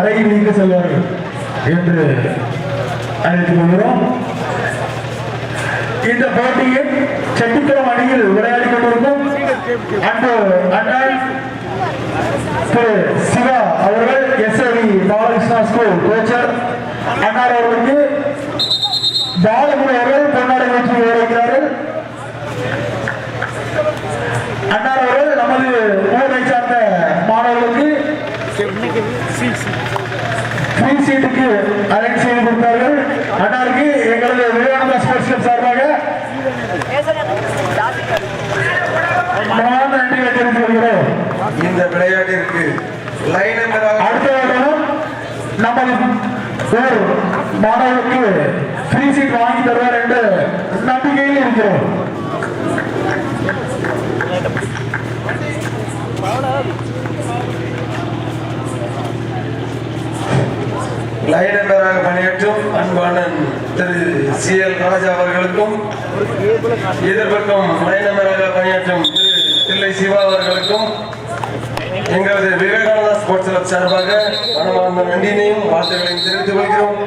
அறையில் நீங்க செல்வார்கள் என்று அழைத்துக் கொள்கிறோம். இந்த போட்டியில் செட்டிக்குளம் அணியில் விளையாடி கொண்டிருக்கும் அன்பு அண்ணன் திரு சிவா அவர்கள் S I V Balakrishna school Kochhar அண்ணார் அவர்களுக்கு பாலகுரு அவர்கள் பொன்னாடை வெற்றி விவரிக்கிறார்கள் அண்ணார் அவர்கள் நமது ஊரை சார்ந்த மாணவர்களுக்கு சீட்டுக்கு அரேஞ்ச் செய்து கொடுத்தார்கள். அன்னாருக்கு எங்களது விவேகானந்தா ஸ்போர்ட்ஸ் கிளப் சார்பாக தெரிவித்துக் கொள்கிறோம். இந்த விளையாட்டிற்கு அடுத்த வருடம் நமது ஊர் மாணவர்களுக்கு ஃப்ரீ சீட் வாங்கி தருவார் என்று நம்பிக்கையில் இருக்கிறோம். லைன் பணியாற்றும் அன்பானன் திரு சி எல் ராஜா அவர்களுக்கும் எதிர்பக்கம் லைன் பணியாற்றும் திரு தில்லை சிவா அவர்களுக்கும் எங்களது விவேகானந்தா ஸ்போர்ட்ஸ் கிளப் சார்பாக மனமார்ந்த நன்றியினையும் வாழ்த்துக்களையும் தெரிவித்துக் கொள்கிறோம்.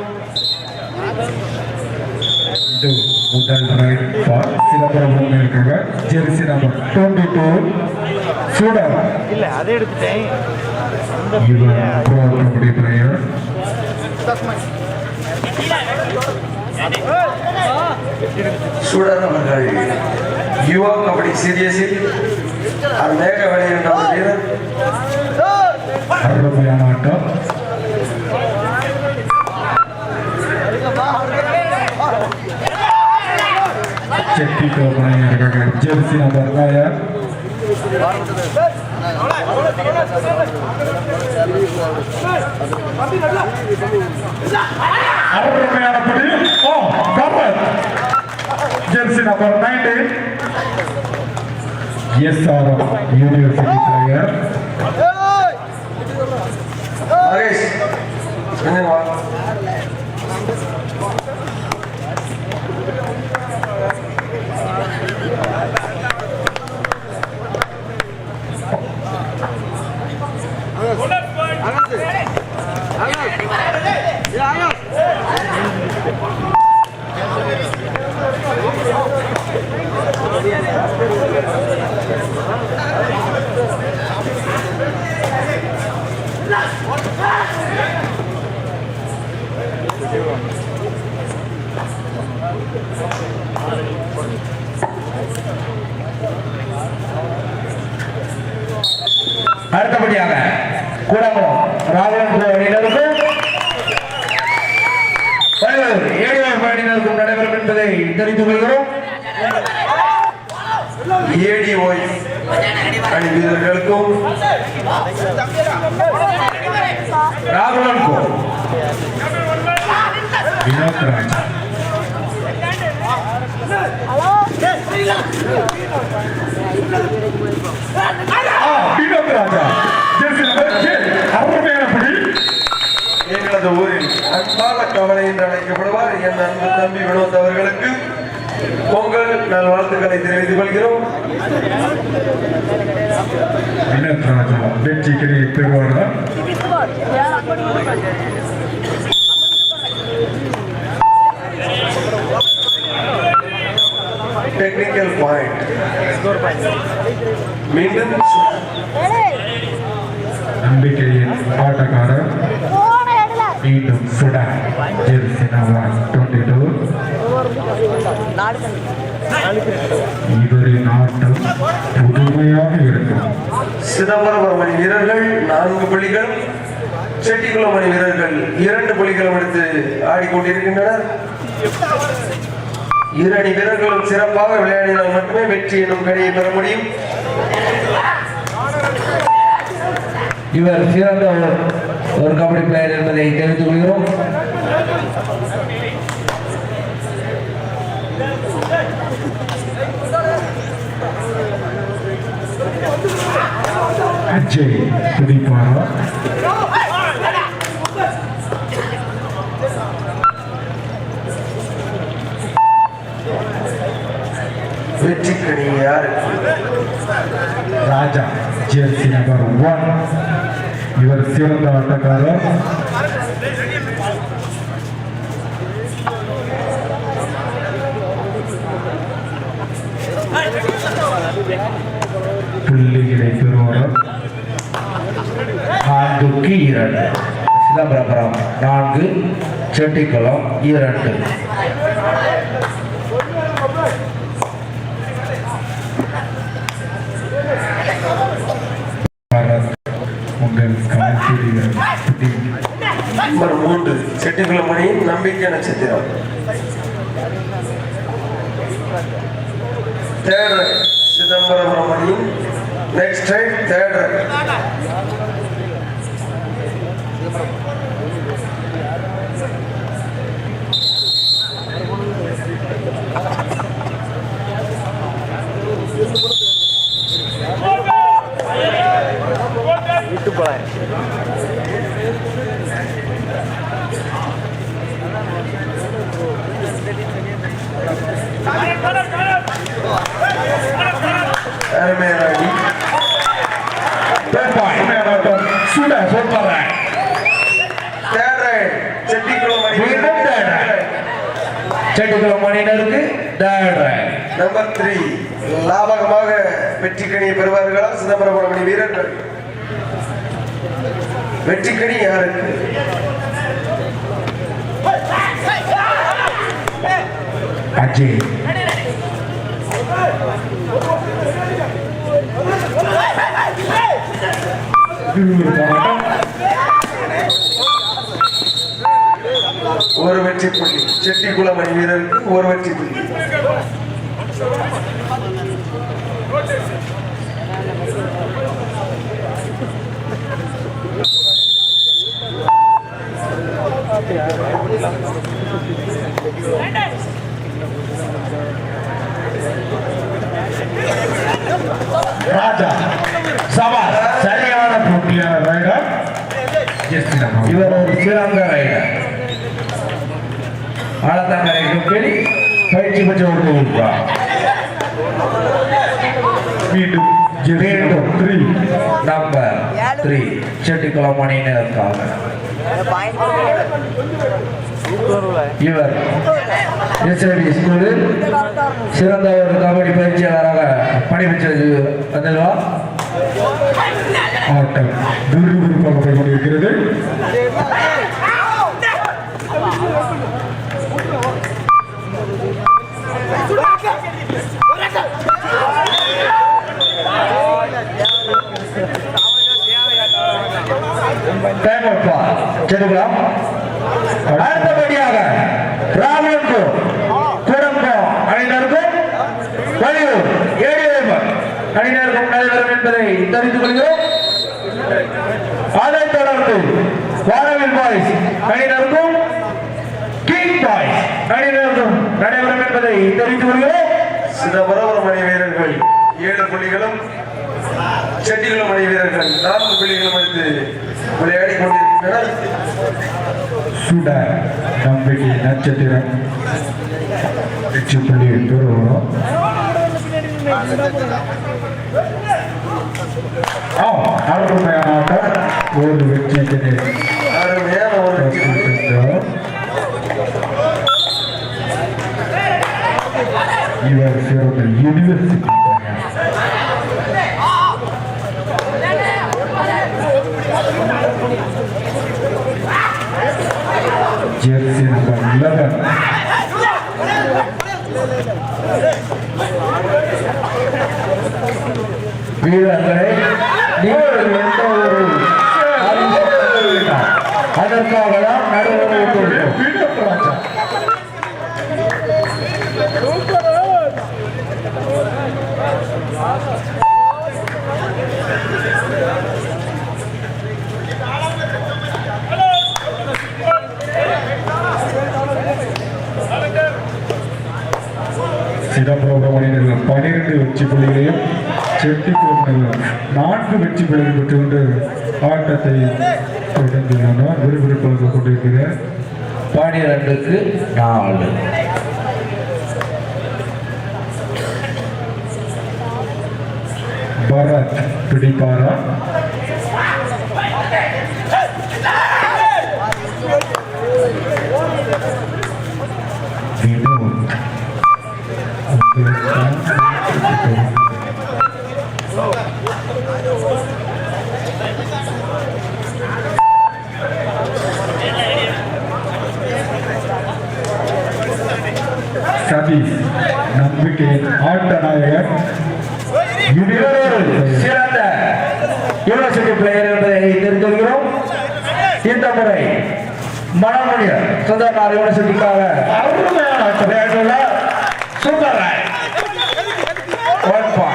முதல் ரைட் ஃபார் சிதம்பரம் இருக்காங்க jersey number twenty two Sudar இல்ல அதை எடுத்துட்டேன் இவர் ப்ரோ கபடி பிளேயர் சூடர் அவர்கள் யுவா கபடி சீரியஸில் அநேக வெளியிட்ட ஒரு வீரர் அருமையான ஆட்டம் செட்டி கோப்பனை இருக்காங்க ஜெர்சி நம்பர் நாயர் அருமையான படி ஓ cover jersey number nineteen SRM university player Mahesh கொஞ்சம் கூடங்குளம் அணியினருக்கும் ஏடிஎஃப் அணியினருக்கும் நடைபெறும் என்பதை தெரிந்து கொள்கிறோம். ஏடிஒய் அணி வீரர்களுக்கும் ராகுலம் வினோத் ராஜ். வினோத் ராஜா. எங்களது ஊரில் அன்பான கவலை என்று அழைக்கப்படுவார். என் அன்பு தம்பி வினோத் அவர்களுக்கு பொங்கல் நல்வாழ்த்துக்களை தெரிவித்துக் கொள்கிறோம். வெற்றி கிடையை பெறுவாரா டெக்னிக்கல் பாயிண்ட் மீண்டும் நம்பிக்கையின் ஆட்டக்காரர் மீண்டும் Sudar jersey number twenty two இவரின் ஆட்டம் புதுமையாக இருக்கும் அணி வீரர்கள் நான்கு புள்ளிகள் செட்டிக்குளம் அணி வீரர்கள் இரண்டு புள்ளிகளும் எடுத்து ஆடிக்கொண்டிருக்கின்றனர். இரு அணி வீரர்களும் சிறப்பாக விளையாடினால் மட்டுமே வெற்றி எனும் கடையை பெற முடியும். இவர் சிறந்த ஒரு- கபடி பிளேயர் என்பதை தெரிவித்துக் கொள்கிறோம். அஜய் துடிப்பாரா வெற்றி யாருக்கு ராஜா ஜெர்சி நம்பர் ஒன் இவர் சிறந்த ஆட்டக்காரர். புள்ளிகளை பெறுவார் நான்குக்கு இரண்டு. சிதம்பரம் நான்கு. செட்டிக்குளம் இரண்டு. நம்பர் மூன்று செட்டிக்குளம் மணியின் நம்பிக்கை நட்சத்திரம். Third Chidambaram next third right அருமையான அடி சுட super third right Chettikulam Mani மீண்டும் third right. செட்டிக்குளம் மணியினருக்கு தேர்ட் ரைட் நம்பர் த்ரீ லாபகமாக வெற்றிக்கணியை பெறுவார்களா சிதம்பரம் மணி வீரர்கள் வெற்றிக்கணி யாருக்கு? அஜய். ஒரு வெற்றி புள்ளி. செட்டிக்குளம் மணி வீரருக்கு ஒரு வெற்றி புள்ளி. ராஜா சபாஸ் சரியான போட்டியான ரைடர் ஜெஸ்டினா இவர் ஒரு சிறந்த ரைடர் ஆழத்தங்கரை கப்பில் பயிற்சி பெற்று கொண்டிருக்கிறார் மீண்டும் மீண்டும் த்ரீ நம்பர் த்ரீ செட்டிக்குளம் மணியினருக்காக இவர் எஸ்ஐடி ஸ்கூலில் சிறந்த ஒரு கபடி பயிற்சியாளராக பணிபெற்றது வந்தல்வா ஆட்டம். விறுவிறுப்பாக போய் கொண்டிருக்கிறது டைம் அவுட் பார் அடுத்தபடியாக ராமனுக்கும் குடும்பம் அணியினருக்கும் வலியூர் ஏடிஎம் அணியினருக்கும் நடைபெறும் என்பதை தெரிந்து கொள்கிறோம் அதைத் தொடர்ந்து வானவில் பாய்ஸ் அணியினருக்கும் கிங் பாய்ஸ் அணியினருக்கும் நடைபெறும் என்பதை தெரிந்து கொள்கிறோம். சிதம்பரம் மணி வீரர்கள் ஏழு புள்ளிகளும் செட்டிக்குளம் மணி வீரர்கள் நான்கு புள்ளிகளும் எடுத்து விளையாடி கொண்டிருக்கின்றனர் சுட நம்பிக்கை நட்சத்திரம். வெற்றி புள்ளி பெறுவோம் அருமையான ஆட்டம் ஒரு வெற்றி அருமையான ஒரு வெற்றி. இவர் சிறந்த யூனிவர்சிட்டி ஜெர்சி நம்பர் லெவன் வீரர்களை நீங்கள் எந்த ஒரு அதற்காக தான் சிதம்பரம் பனிரெண்டு வெற்றி புள்ளிகளையும் செட்டிக்குளம் நான்கு வெற்றி புள்ளிகள் பெற்றுக்கொண்டு ஆட்டத்தை தொடர்ந்துள்ளனர் விறுவிறுப்பாக கொண்டிருக்கிறார். பனிரெண்டுக்கு நாலு. பரத் பிடிப்பாரா? சிறந்த யூனிவர்சிட்டி பிளேயர் என்பதை தெரிந்திருக்கிறோம் இந்த முறை மனமுனியர் சுந்தரனார் யூனிவர்சிட்டிக்காக அருமையான சூப்பர் ஒன் பாயிண்ட்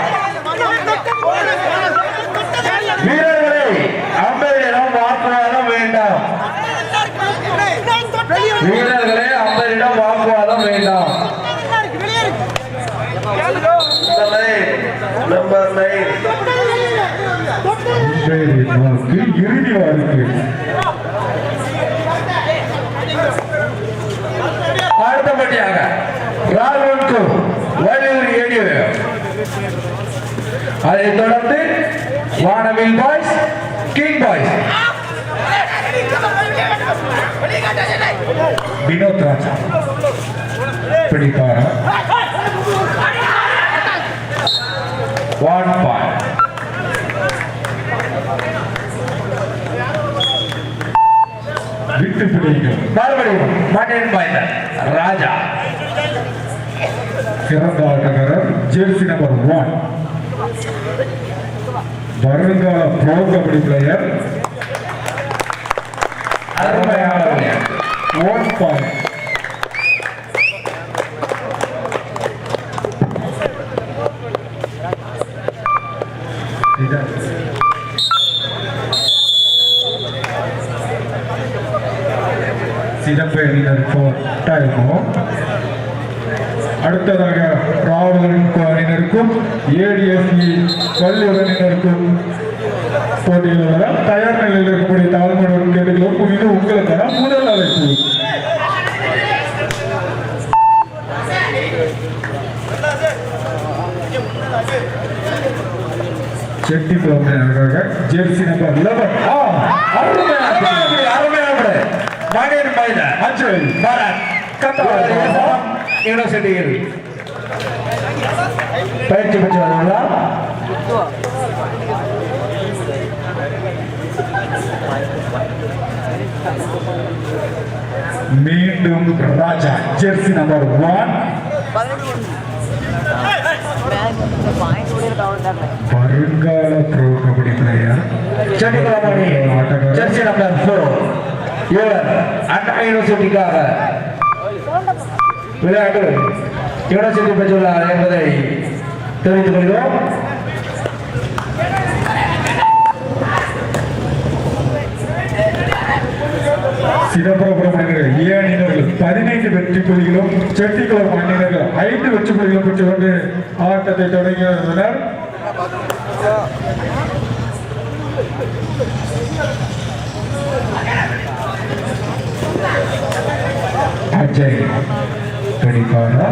வாக்கு அடுத்தபடியாக ராகுலுக்கு வலியுறு ஏடிய அதைத் தொடர்ந்து Vanavil boys king boys. Vinoth Raja. பிடிப்பாரா one point விட்டு பிடிக்கும் மறுபடியும் பாய்ந்தர் ராஜா சிறந்த ஆட்டக்காரர் ஜெர்சி நம்பர் ஒன் வருங்கால ப்ரோ கபடி பிளேயர் அருமையான ஒன் பாயிண்ட் சிறப்பு அணியினர் டைமும் அடுத்ததாக ராவலரின் அணியினருக்கும் ஏடிஎஸ்இ கல்லூரி அணியினருக்கும் போட்டியில் தயார் நிலையில் இருக்கக்கூடிய தாழ்மையுடன் கேட்டுக்கிறோம் இது உங்களுக்கான முதல் அழைப்பு. செட்டி பிளவுக்காக ஜெர்சி நம்பர் லெவன் அருமையான அருமையான மண்ணின் பாய்ந்தர் அஜய் பரத் கத்தவாரி யூனிவர்சிட்டியில் பயிற்சி பெற்று வருகிறார் மீண்டும் ராஜா ஜெர்சி நம்பர் ஒன் வருங்கால pro kabaddi player Chettikulam Mani jersey number four இவர் அண்ணா யூனிவர்சிட்டிக்காக விளையாட்டு யூனிவர்சிட்டி பெற்றுள்ளார் என்பதை தெரிவித்துக் கொள்கிறோம். சிதம்பரம் மன்னினர்கள் ஏ பதினைந்து வெற்றி புலிகளும் செட்டிக்குளம் அணியினர்கள் ஐந்து வெற்றி புள்ளிகளும் பெற்றுக்கொண்டு ஆட்டத்தை தொடங்கியுள்ளனர் அஜய். கடிகாரா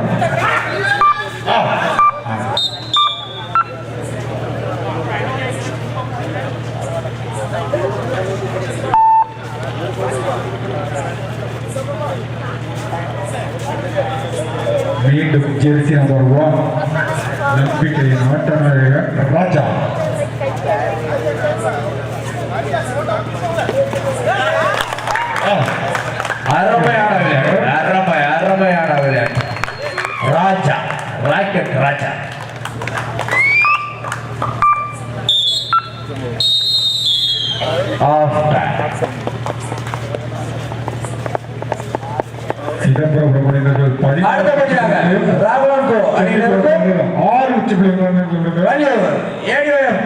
மீண்டும் ஜெர்சி நம்பர் ஒன் நம்பிக்கையின் ஆட்டநாயகர் ராஜா அருமையான விளையாட்டு அருமை அருமையான விளையாட்டு ராஜா ராக்கெட் ராஜா ஆஃப் சிதம்பரம் பிரபலினர்கள் அடுத்தபடியாக ராகுலன் கோ அணியினருக்கும் ஆறு உச்சி பிள்ளைகள் வலியவர் ஏடிஎம்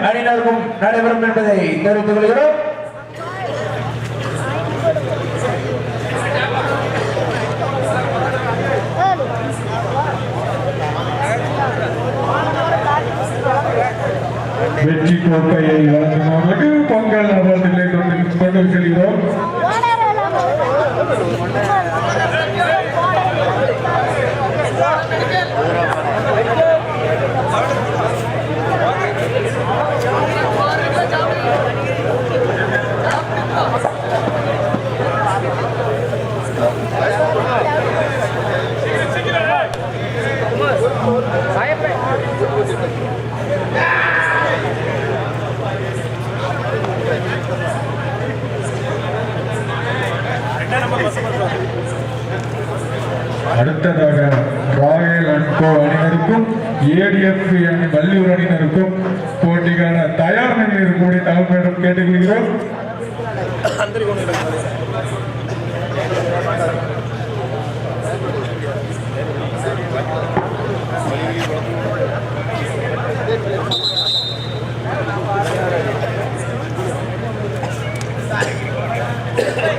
அணியினருக்கும் நடைபெறும் என்பதை தெரிவித்துக் கொள்கிறோம். வெற்றி கோப்பையை வழங்குவதற்கு பொங்கல் நபர்களை கொண்டு கொண்டு செல்கிறோம் அடுத்ததாக ராயல் அன்போ அணியினருக்கும் ஏடிஎஃப் அணி வள்ளியூர் அணியினருக்கும் போட்டிக்கான தயார் நிலையில் இருக்கக்கூடிய தலைமையிடம் கேட்டுக்கொள்கிறோம்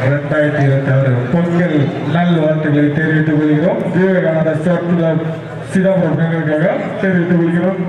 இரண்டாயிரத்தி இருபத்தி ஆறு பொங்கல் நல்வாழ்த்துக்களை தெரிவித்துக் கொள்கிறோம் விவேகானந்த சர்க்குலர் சிதம்பரம் நகருக்காக தெரிவித்துக் கொள்கிறோம்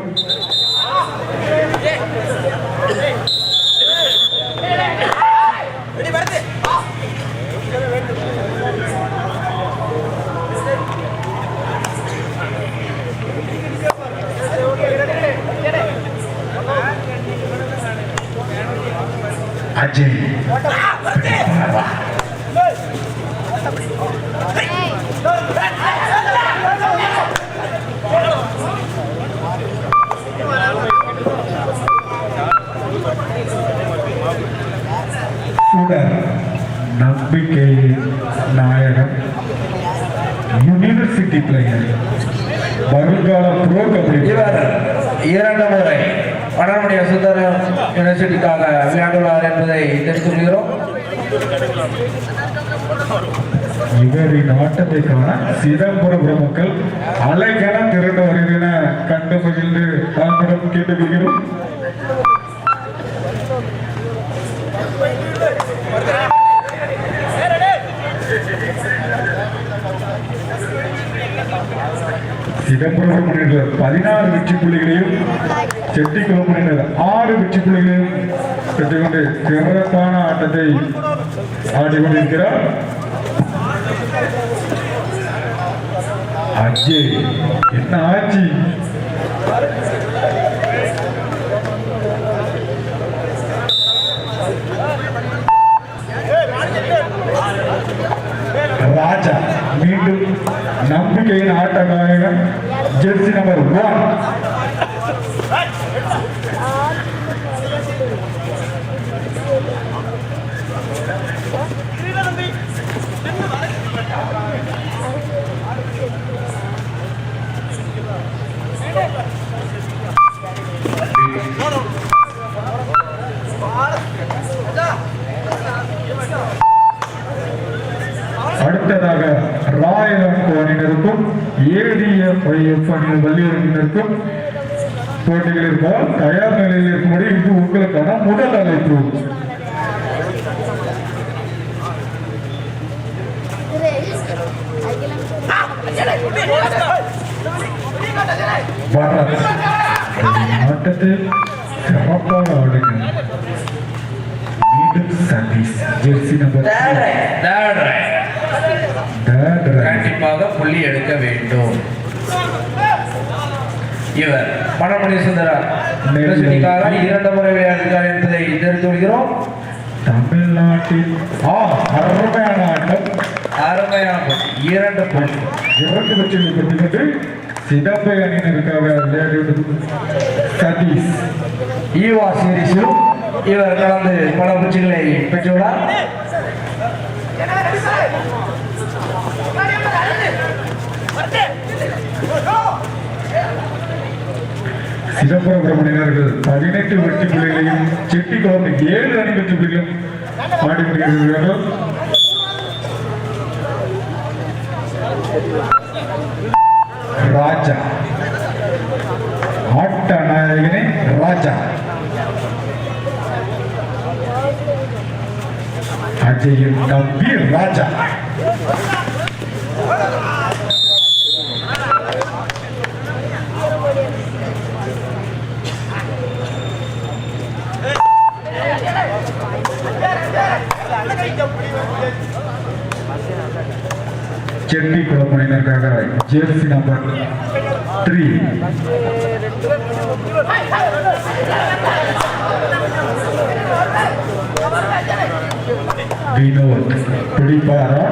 சுடர் நம்பிக்கை நாயகன் யூனிவர்சிட்டி பிளேயர் வருங்கால ப்ரோ கபடி. இரண்டு முறை வடமணி சுந்தரம் யூனிவர்சிட்டிக்காக விளையாண்டுள்ளார் என்பதை தெரிவித்துக் கொள்கிறோம் இவரின் ஆட்டத்தை காண சிதம்பரம் மக்கள் அலைகென திரண்டு வருகிற கண்டு மகிழ்ந்து தாங்களும் கேட்டுக்கொள்கிறோம். சிதம்பரம் மணியினர் பதினாறு வெற்றி புள்ளிகளையும் செட்டிக்குளம் மணியினர் ஆறு வெற்றி புள்ளிகளையும் பெற்றுக்கொண்டு சிறப்பான ஆட்டத்தை ஆடிக்கொண்டிருக்கிறார். அஜய் என்ன ஆச்சு? ராஜா மீண்டும் நம்பிக்கையின் ஆட்டநாயகன் ஜெர்சி நம்பர் ஒன் அடுத்ததாக ராயலன் ஏடிய ஏடிஎஃப் போட்டிகள் இருப்பதால் தயார் நிலையில் இருக்கும்படி இது உங்களுக்கான முதல் அழைப்பு. ஆட்டத்தை சிறப்பாக ஆடுங்க மீண்டும் சதீஷ் ஜெர்சி நம்பர் கண்டிப்பாக புள்ளி எடுக்க வேண்டும். இவர் சுந்தரம் யூனிவர்சிட்டிக்காக இரண்டு முறை விளையாடுகிறார் என்பதை தெரிவித்துக் கொள்கிறோம். தமிழ்நாட்டின் ஆ அருமையான ஆட்டம். அருமையான. இரண்டு புள்ளி. இரண்டு வெற்றிகளை பெற்றுக்கொண்டு சிதம்பை அணியினருக்காக விளையாடி சதீஷ். ஈவா சீரிஸில் இவர் கலந்து பல வெற்றிகளை பெற்றுள்ளார். சிதம்பரம் பிரமணியர்கள் பதினெட்டு வெற்றி புள்ளிகளையும் செட்டிக்குளம் ஏழு அணி வெற்றி புள்ளிகளையும் ஆடிக்கொண்டிருக்கிறார்கள் ராஜா. ஆட்ட நாயகனே ராஜா. அஜயின் தம்பி ராஜா. செட்டி குளமணினருக்காக ஜெர்சி நம்பர் த்ரீ வினோத் பிடிப்பாரா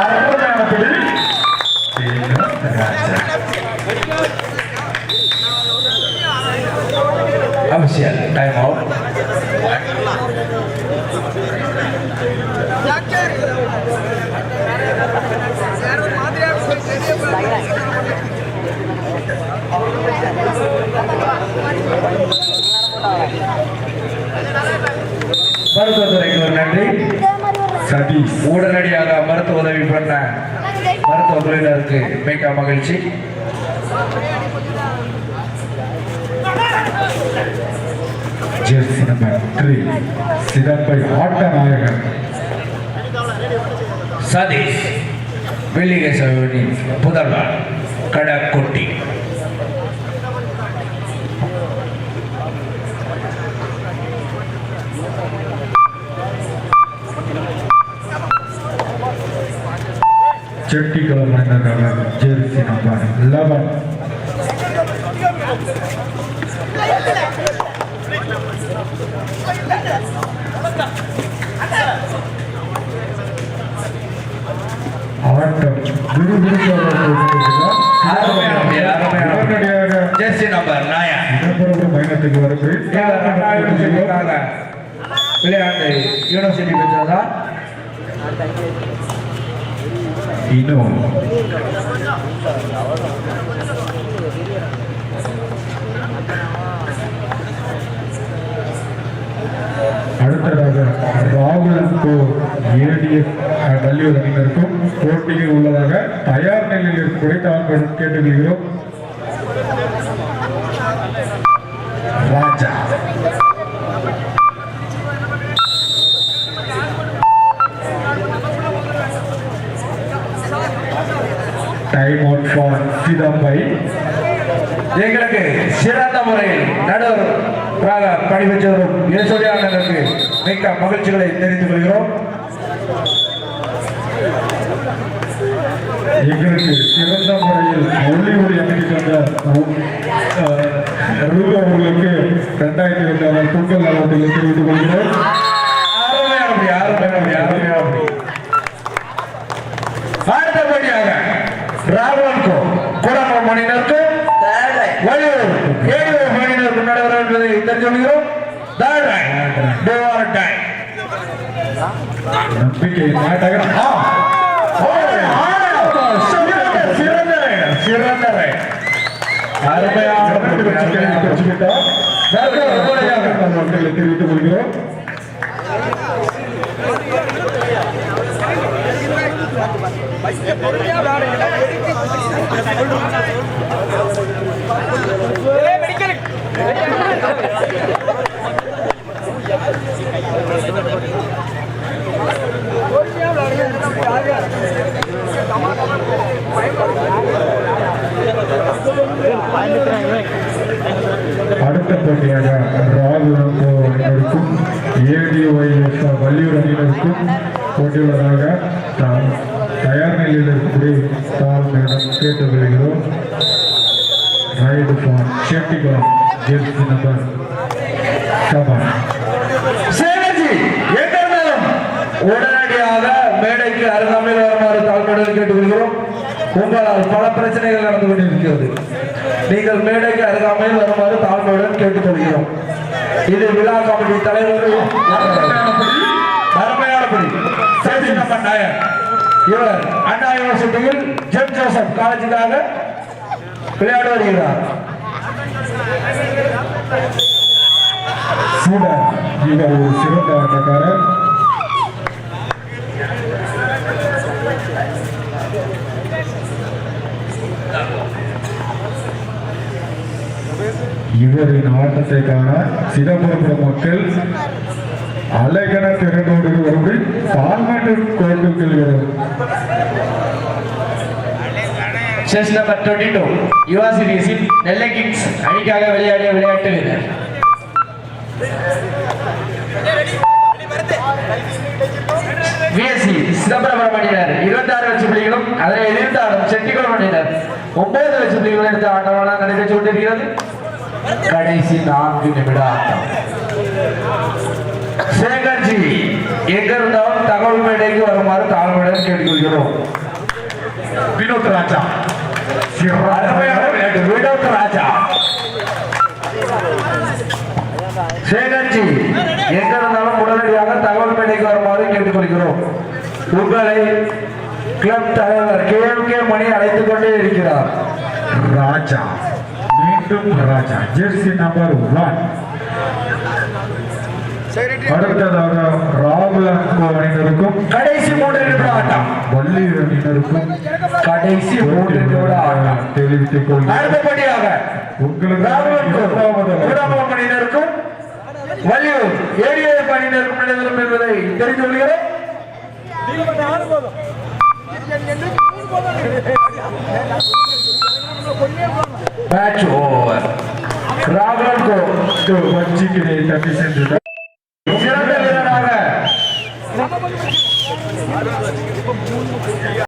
அருமையான பிடி வினோத் ராஜா அவசியம் டைம் அவுட் மருத்துவத்துறைக்கு ஒரு நன்றி. சதீஷ் உடனடியாக மருத்துவ உதவி பண்ண மருத்துவ துறையினருக்கு மிக்க மகிழ்ச்சி. ஜெர்சி நம்பர் த்ரீ சிதம்பை ஆட்ட நாயகன். சதீஷ். வெள்ளிகேசவனின் புதல்வர் கடக்குட்டி செட்டி கலர்? மன்னர்கள் ஜெர்சி நம்பர் லெவன் ஆட்டம் விறுவிறுப்பாக போட்டிருக்கிறார். அருமையான, அருமையான. உடனடியாக ஜெர்சி நம்பர் நயன் விளையாட்டு யூனிவர்சிட்டி பெற்றதா இன்னும். அடுத்ததாக ராகுல் கோ ஏடிஎஸ் வள்ளியூர் அணியினருக்கும் போட்டியில் உள்ளதாக தயார் நிலையில் இருக்கும் குறைத்தால் கேட்டுக்கொள்கிறோம். Raja time out for Chidambaram எங்களுக்கு சிறந்த முறையில் நடுவர் பணிபெற்று வரும் யசோடியானருக்கு மிக்க மகிழ்ச்சிகளை தெரிவித்துக் கொள்கிறோம். எங்களுக்கு சிறந்த முறையில் ஒளி ஒளி அமைத்து ரூபா அவர்களுக்கு ரெண்டாயிரத்தி இருபத்தி ஆறு பொங்கல் நலத்தில் தெரிவித்துக் கொள்கிறேன் அடுத்தபடியாக ராகவன்கோ குடம்பு மணியினருக்கு வள்ளியூர் ஏழுவர் மணியினருக்கு நடைபெற என்பதை தெரிஞ்சுகிறோம் கொள்கிறோம் Third rank, நம்பிக்கை நாட்டக ஆ. ஓ, ஆ. சிறந்த, சிறந்த rank, சிறந்த rank. அருமையான போட்டி, அருமையான போட்டி. தற்போதையாக நலத்தில் தெரிவித்துக் கொள்கிறோம் அடுத்த போட்டியாக ராகுல் கோ அணியினருக்கும் ஏடிஒய்எஸ் வள்ளியூர் அணியினருக்கும் போட்டியுள்ளதாக தாம் தயார் நிலையில் இருக்கக்கூடிய தாழ்மையிடம் கேட்டுக்கொள்கிறோம் raid for Chettikulam jersey number seven சேனஜி எங்க உடனடியாக மேடைக்கு அருகாமையில் வருமாறு தாழ்மையுடன் கேட்டுக்கொள்கிறோம் உங்களால் பல பிரச்சனைகள் நடந்து கொண்டிருக்கிறது. நீங்கள் மேடைக்கு அருகாமையில் வருமாறு தாழ்மையுடன் கேட்டுக்கொள்கிறோம் இது விழா கமிட்டி தலைவர்கள் சேசி நாயர் இவர் அண்ணா யூனிவர்சிட்டியில் ஜெம் ஜோசப் காலேஜுக்காக விளையாட வருகிறார். சூடர் ஒரு சிறந்த ஆட்டக்காரர். இவரின் ஆட்டத்தை காண சிதம்பரம் மக்கள் அலைகன திரண்டோடு வரும்படி பார்மேட்டர் கோர்ட்டுக்கு செல்கிறது. செஸ் நம்பர் டுவெண்ட்டி டூ யுவா சீரீஸில் நெல்லை கிங்ஸ் அணிக்காக விளையாடிய விளையாட்டு வீரர் விஎஸ்சி சிதம்பரம் அணியினர். இருபத்தி ஆறு லட்சம் புள்ளிகளும் அதனை எதிர்த்தாலும் ஆடும் செட்டிக்குளம் அணியினர். ஒன்பது லட்சம் புள்ளிகள் எடுத்து ஆட்டமான நடைபெற்று கொண்டிருக்கிறது கடைசி நான்கு நிமிட ஆட்டம் சேகர்ஜி எங்க இருந்தாலும் தகவல் மேடைக்கு வருமாறு தாழ்மையுடன் கேட்டுக்கொள்கிறோம். வினோத் ராஜா. வினோத் ராஜா. சேகர்ஜி எங்க இருந்தாலும் உடனடியாக தகவல் மேடைக்கு வருமாறு கேட்டுக்கொள்கிறோம். உங்களை கிளப் தலைவர் கே எம் கே மணி அழைத்துக் கொண்டே இருக்கிறார். ராஜா. மீண்டும் ராஜா. ஜெர்சி நம்பர் ஒன் அடுத்ததாக ராகுலன் அணியினருக்கும் கடைசி மூன்று நிமிட ஆட்டம். வள்ளி அணியினருக்கும் கடைசி மூன்று நிமிட ஆட்டம். தெரிவித்துக் கொள்கிறேன். அடுத்தபடியாக உங்களுக்கு சூடாமம் அணியினருக்கும் வள்ளியூர் ஏடிஎஃப் அணியினருக்கும் நடைபெறும் என்பதை தெரிந்து கொள்கிறேன். மேட்ச் ஓவர் தப்பி சென்று சிறந்த வீரராக